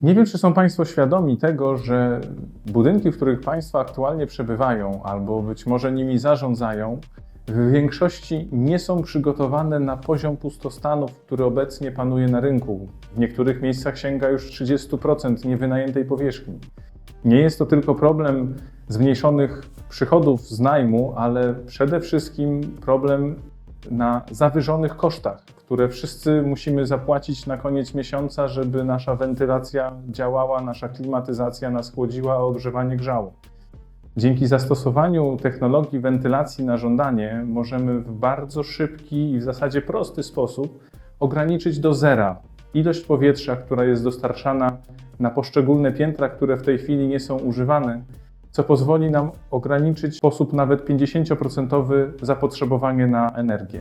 Nie wiem, czy są Państwo świadomi tego, że budynki, w których Państwo aktualnie przebywają albo być może nimi zarządzają, w większości nie są przygotowane na poziom pustostanów, który obecnie panuje na rynku. W niektórych miejscach sięga już 30% niewynajętej powierzchni. Nie jest to tylko problem zmniejszonych przychodów z najmu, ale przede wszystkim problem na zawyżonych kosztach, które wszyscy musimy zapłacić na koniec miesiąca, żeby nasza wentylacja działała, nasza klimatyzacja nas chłodziła, a ogrzewanie grzało. Dzięki zastosowaniu technologii wentylacji na żądanie możemy w bardzo szybki i w zasadzie prosty sposób ograniczyć do zera ilość powietrza, która jest dostarczana na poszczególne piętra, które w tej chwili nie są używane, co pozwoli nam ograniczyć w sposób nawet 50% zapotrzebowanie na energię.